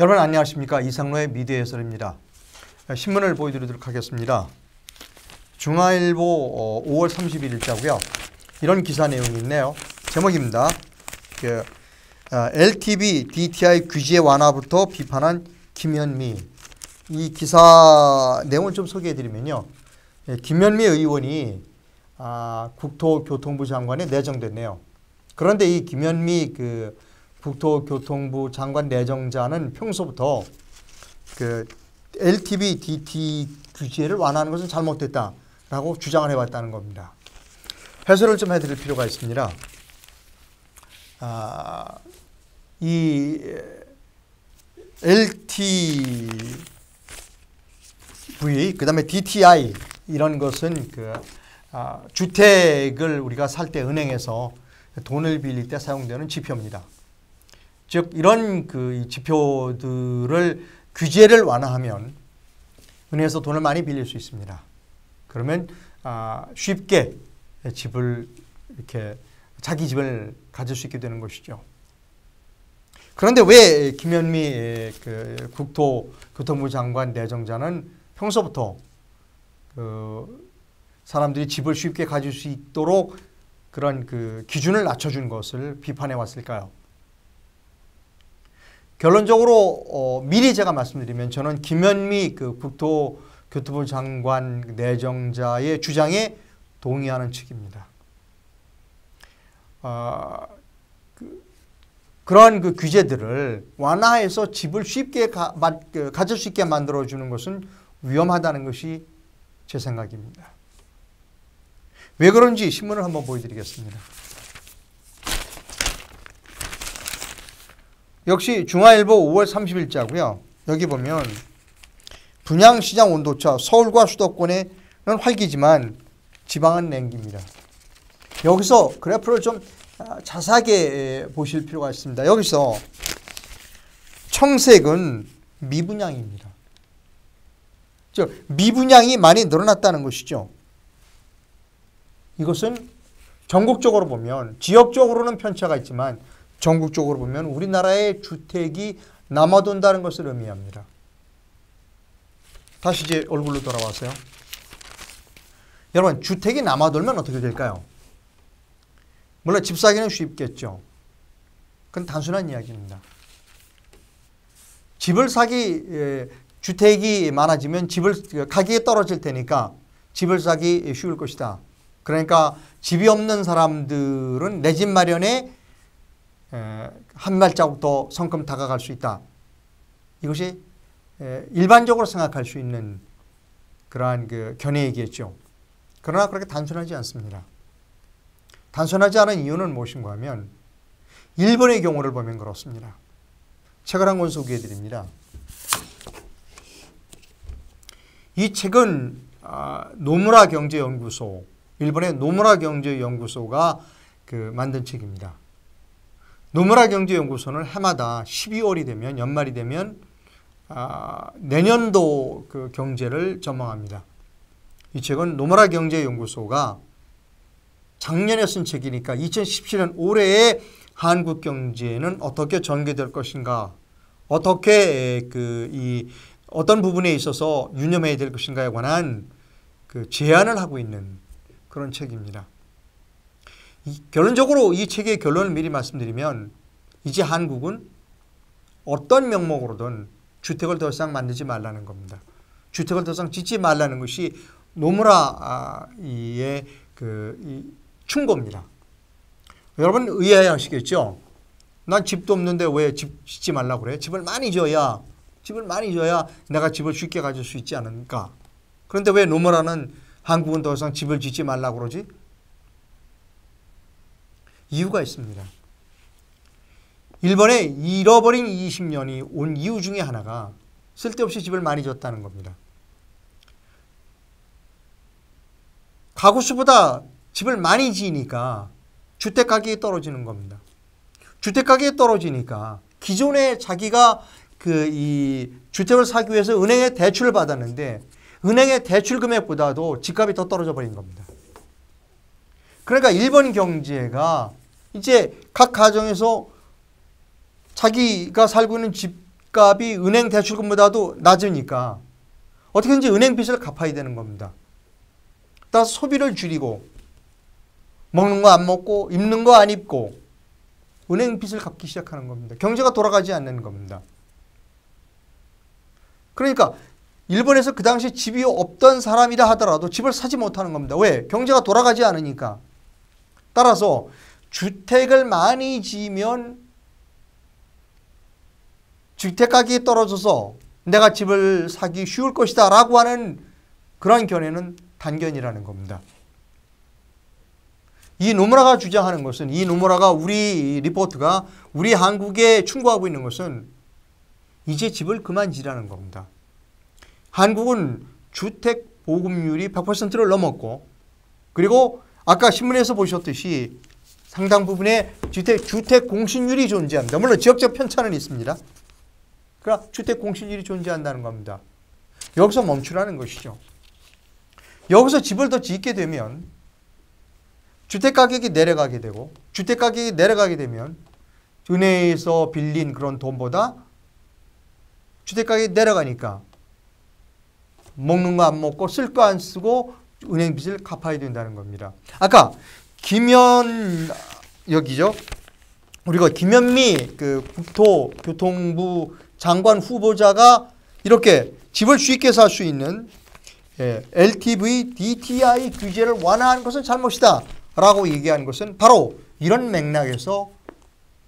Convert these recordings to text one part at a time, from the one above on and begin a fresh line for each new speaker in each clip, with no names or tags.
여러분 안녕하십니까 이상로의 미디어 해설입니다. 신문을 보여드리도록 하겠습니다. 중화일보 5월 31일자고요. 이런 기사 내용이 있네요. 제목입니다. 그, LTV DTI 규제 완화부터 비판한 김현미 이 기사 내용을 좀 소개해드리면요. 예, 김현미 의원이 아, 국토교통부 장관에 내정됐네요. 그런데 이 김현미 그 국토교통부 장관 내정자는 평소부터 그 LTV DT 규제를 완화하는 것은 잘못됐다라고 주장을 해왔다는 겁니다. 해설을 좀 해드릴 필요가 있습니다. 아, 이 LTV 그 다음에 DTI 이런 것은 그 아, 주택을 우리가 살 때 은행에서 돈을 빌릴 때 사용되는 지표입니다. 즉 이런 그 지표들을 규제를 완화하면 은행에서 돈을 많이 빌릴 수 있습니다. 그러면 아, 쉽게 집을 이렇게 자기 집을 가질 수 있게 되는 것이죠. 그런데 왜 김현미 그 국토교통부 장관 내정자는 평소부터 그 사람들이 집을 쉽게 가질 수 있도록 그런 그 기준을 낮춰준 것을 비판해 왔을까요? 결론적으로 어, 미리 제가 말씀드리면 저는 김현미 그 국토교통부 장관 내정자의 주장에 동의하는 측입니다. 어, 그, 그러한 그 규제들을 완화해서 집을 쉽게 가, 그, 가질 수 있게 만들어주는 것은 위험하다는 것이 제 생각입니다. 왜 그런지 신문을 한번 보여드리겠습니다. 역시 중화일보 5월 30일자고요. 여기 보면 분양시장 온도차 서울과 수도권에는 활기지만 지방은 냉기입니다. 여기서 그래프를 좀 자세하게 보실 필요가 있습니다. 여기서 청색은 미분양입니다. 즉 미분양이 많이 늘어났다는 것이죠. 이것은 전국적으로 보면 지역적으로는 편차가 있지만 전국적으로 보면 우리나라의 주택이 남아돈다는 것을 의미합니다. 다시 이제 얼굴로 돌아와서요. 여러분 주택이 남아돌면 어떻게 될까요? 물론 집 사기는 쉽겠죠. 그건 단순한 이야기입니다. 집을 사기 주택이 많아지면 집을 가격이 떨어질 테니까 집을 사기 쉬울 것이다. 그러니까 집이 없는 사람들은 내 집 마련에 한 발자국 더 성큼 다가갈 수 있다. 이것이 일반적으로 생각할 수 있는 그러한 그 견해이겠죠. 그러나 그렇게 단순하지 않습니다. 단순하지 않은 이유는 무엇인가 하면 일본의 경우를 보면 그렇습니다. 책을 한 권 소개해 드립니다. 이 책은 아, 노무라 경제연구소, 일본의 노무라 경제연구소가 그 만든 책입니다. 노무라 경제연구소는 해마다 12월이 되면 연말이 되면 아, 내년도 그 경제를 전망합니다. 이 책은 노무라 경제연구소가 작년에 쓴 책이니까 2017년 올해의 한국 경제는 어떻게 전개될 것인가, 어떻게 그 이 어떤 부분에 있어서 유념해야 될 것인가에 관한 그 제안을 하고 있는 그런 책입니다. 이, 결론적으로 이 책의 결론을 미리 말씀드리면 이제 한국은 어떤 명목으로든 주택을 더 이상 만들지 말라는 겁니다. 주택을 더 이상 짓지 말라는 것이 노무라의 그 충고입니다. 여러분 의아해하시겠죠? 난 집도 없는데 왜 집 짓지 말라고 그래? 집을 많이 지어야 집을 많이 줘야 내가 집을 쉽게 가질 수 있지 않을까. 그런데 왜 노무라는 한국은 더 이상 집을 짓지 말라고 그러지? 이유가 있습니다. 일본의 잃어버린 20년이 온 이유 중에 하나가 쓸데없이 집을 많이 줬다는 겁니다. 가구 수보다 집을 많이 지으니까 주택 가격이 떨어지는 겁니다. 주택 가격이 떨어지니까 기존에 자기가 그 이 주택을 사기 위해서 은행에 대출을 받았는데 은행의 대출 금액보다도 집값이 더 떨어져 버린 겁니다. 그러니까 일본 경제가 이제 각 가정에서 자기가 살고 있는 집 집값이 은행 대출금보다도 낮으니까 어떻게든지 은행 빚을 갚아야 되는 겁니다. 따라서 소비를 줄이고 먹는 거 안 먹고 입는 거 안 입고 은행 빚을 갚기 시작하는 겁니다. 경제가 돌아가지 않는 겁니다. 그러니까 일본에서 그 당시 집이 없던 사람이라 하더라도 집을 사지 못하는 겁니다. 왜? 경제가 돌아가지 않으니까. 따라서 주택을 많이 지으면 주택 가격이 떨어져서 내가 집을 사기 쉬울 것이다 라고 하는 그런 견해는 단견이라는 겁니다. 이 노무라가 주장하는 것은 이 노무라가 우리 리포트가 우리 한국에 충고하고 있는 것은 이제 집을 그만 지라는 겁니다. 한국은 주택 보급률이 100%를 넘었고 그리고 아까 신문에서 보셨듯이 상당 부분의 주택, 주택 공신률이 존재합니다. 물론 지역적 편차는 있습니다. 그러나 주택 공신률이 존재한다는 겁니다. 여기서 멈추라는 것이죠. 여기서 집을 더 짓게 되면 주택 가격이 내려가게 되고 주택 가격이 내려가게 되면 은행에서 빌린 그런 돈보다 주택 가격이 내려가니까 먹는 거 안 먹고 쓸 거 안 쓰고 은행 빚을 갚아야 된다는 겁니다. 아까 김현 여기죠. 우리가 김현미 그 국토교통부 장관 후보자가 이렇게 집을 쉽게 살 수 있는 예, LTV DTI 규제를 완화한 것은 잘못이다 라고 얘기한 것은 바로 이런 맥락에서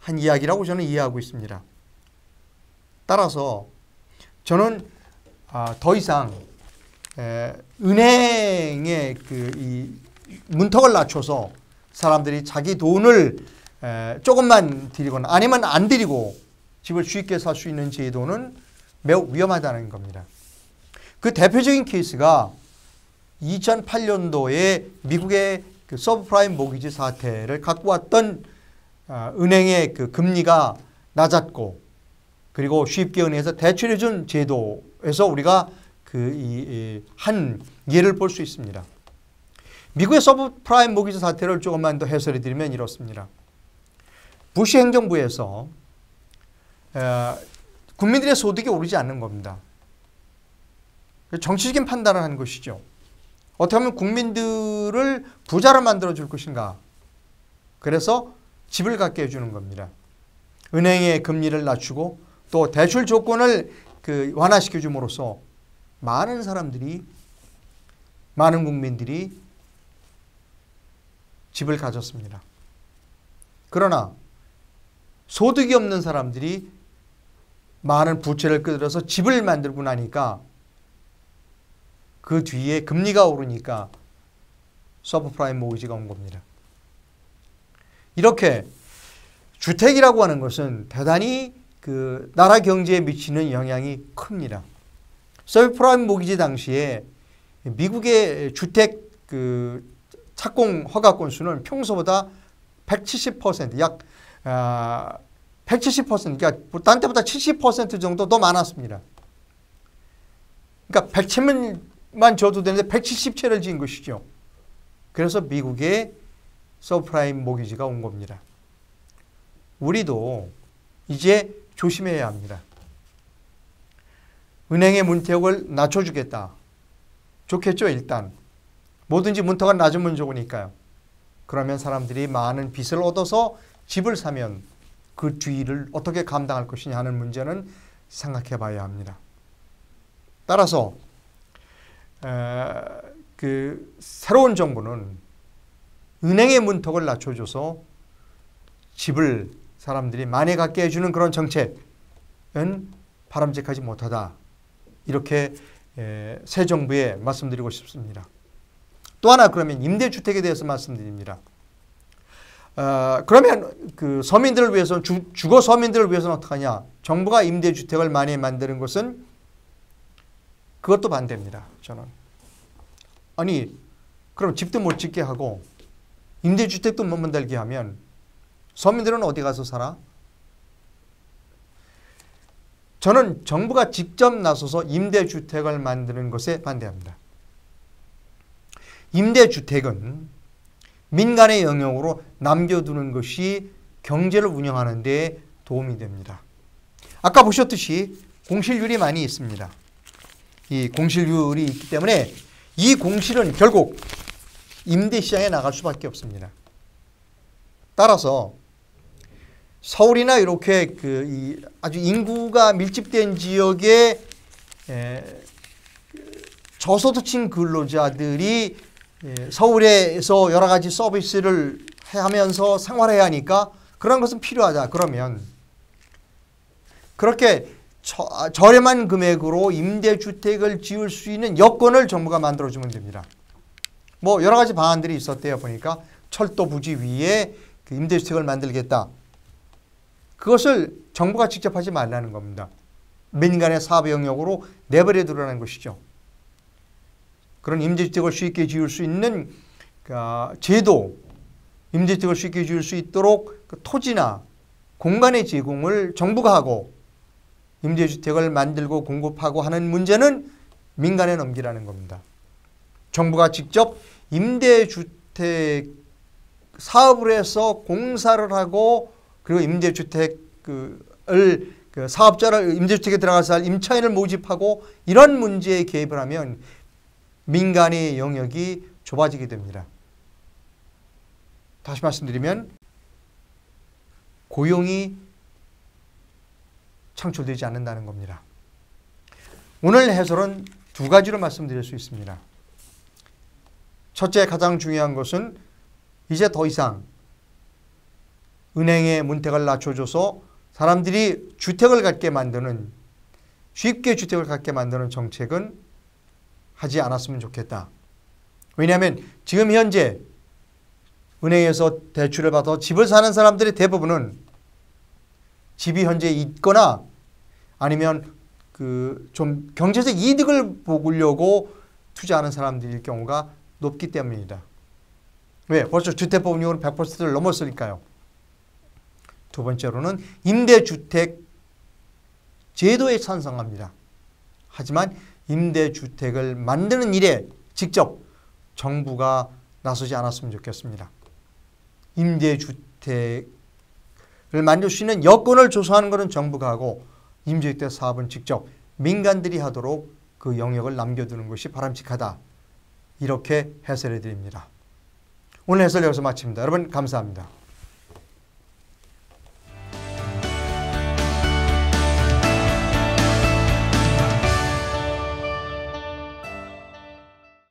한 이야기라고 저는 이해하고 있습니다. 따라서 저는 아, 더 이상 에, 은행의 그 이 문턱을 낮춰서 사람들이 자기 돈을 에, 조금만 드리거나 아니면 안 드리고 집을 쉽게 살 수 있는 제도는 매우 위험하다는 겁니다. 그 대표적인 케이스가 2008년도에 미국의 그 서브프라임 모기지 사태를 갖고 왔던 어, 은행의 그 금리가 낮았고 그리고 쉽게 은행에서 대출해준 제도에서 우리가 그 한 예를 볼 수 있습니다. 미국의 서브프라임 모기지 사태를 조금만 더 해설해 드리면 이렇습니다. 부시 행정부에서 국민들의 소득이 오르지 않는 겁니다. 정치적인 판단을 한 것이죠. 어떻게 하면 국민들을 부자로 만들어 줄 것인가. 그래서 집을 갖게 해주는 겁니다. 은행의 금리를 낮추고 또 대출 조건을 그 완화시켜 줌으로써 많은 사람들이 많은 국민들이 집을 가졌습니다. 그러나 소득이 없는 사람들이 많은 부채를 끌어서 집을 만들고 나니까 그 뒤에 금리가 오르니까 서브프라임 모기지가 온 겁니다. 이렇게 주택이라고 하는 것은 대단히 그 나라 경제에 미치는 영향이 큽니다. 서브프라임 모기지 당시에 미국의 주택 그 착공 허가 건수는 평소보다 170%약 아, 170% 그러니까 딴 때보다 70% 정도 더 많았습니다. 그러니까 100채만 줘도 되는데 170채를 지은 것이죠. 그래서 미국의 서프라임 모기지가 온 겁니다. 우리도 이제 조심해야 합니다. 은행의 문턱을 낮춰주겠다. 좋겠죠, 일단. 뭐든지 문턱가 낮으면 좋으니까요. 그러면 사람들이 많은 빚을 얻어서 집을 사면 그 뒤를 어떻게 감당할 것이냐 하는 문제는 생각해 봐야 합니다. 따라서 에, 그 새로운 정부는 은행의 문턱을 낮춰줘서 집을 사람들이 많이 갖게 해주는 그런 정책은 바람직하지 못하다. 이렇게 에, 새 정부에 말씀드리고 싶습니다. 또 하나 그러면 임대주택에 대해서 말씀드립니다. 어, 그러면 그 서민들을 위해서 주, 주거 서민들을 위해서는 어떡하냐? 정부가 임대주택을 많이 만드는 것은 그것도 반대입니다. 저는. 아니 그럼 집도 못 짓게 하고 임대주택도 못 만들게 하면 서민들은 어디 가서 살아? 저는 정부가 직접 나서서 임대주택을 만드는 것에 반대합니다. 임대주택은 민간의 영역으로 남겨두는 것이 경제를 운영하는 데 도움이 됩니다. 아까 보셨듯이 공실률이 많이 있습니다. 이 공실률이 있기 때문에 이 공실은 결국 임대 시장에 나갈 수밖에 없습니다. 따라서 서울이나 이렇게 그 아주 인구가 밀집된 지역에 저소득층 근로자들이 서울에서 여러 가지 서비스를 하면서 생활해야 하니까 그런 것은 필요하다. 그러면 그렇게 저, 저렴한 금액으로 임대주택을 지을 수 있는 여건을 정부가 만들어주면 됩니다. 뭐 여러 가지 방안들이 있었대요. 보니까 철도 부지 위에 그 임대주택을 만들겠다. 그것을 정부가 직접 하지 말라는 겁니다. 민간의 사업 영역으로 내버려 두라는 것이죠. 그런 임대주택을 쉽게 지을 수 있는 그 제도, 임대주택을 쉽게 지을 수 있도록 그 토지나 공간의 제공을 정부가 하고 임대주택을 만들고 공급하고 하는 문제는 민간에 넘기라는 겁니다. 정부가 직접 임대주택 사업을 해서 공사를 하고 그리고 임대주택을 그 사업자를 임대주택에 들어가서 할 임차인을 모집하고 이런 문제에 개입을 하면 민간의 영역이 좁아지게 됩니다. 다시 말씀드리면 고용이 창출되지 않는다는 겁니다. 오늘 해설은 두 가지로 말씀드릴 수 있습니다. 첫째 가장 중요한 것은 이제 더 이상 은행의 문턱을 낮춰줘서 사람들이 주택을 갖게 만드는 쉽게 주택을 갖게 만드는 정책은 하지 않았으면 좋겠다. 왜냐하면 지금 현재 은행에서 대출을 받아 집을 사는 사람들의 대부분은 집이 현재 있거나 아니면 그 좀 경제적 이득을 보려고 투자하는 사람들일 경우가 높기 때문이다. 왜? 벌써 주택법 운용은 100%를 넘었으니까요. 두 번째로는 임대주택 제도에 찬성합니다. 하지만 임대주택을 만드는 일에 직접 정부가 나서지 않았으면 좋겠습니다. 임대주택을 만들 수 있는 여건을 조성하는 것은 정부가 하고 임대주택 사업은 직접 민간들이 하도록 그 영역을 남겨두는 것이 바람직하다. 이렇게 해설해 드립니다. 오늘 해설 여기서 마칩니다. 여러분 감사합니다.